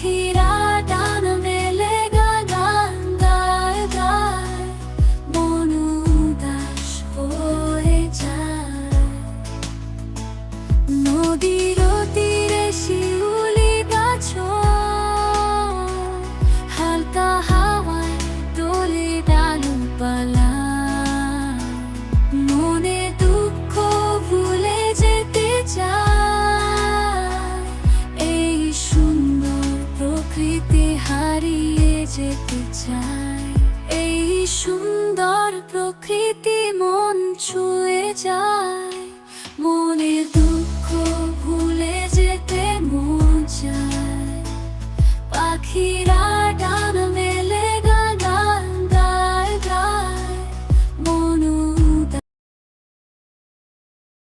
পাখিরা টান মেলে গান গায় গায় মন উদাস হয়ে যায় হারিয়ে যেতে চাই এই সুন্দর প্রকৃতি মন ছুঁয়ে যায়। মনের দুঃখ ভুলে যেতে মন চায়। পাখিরা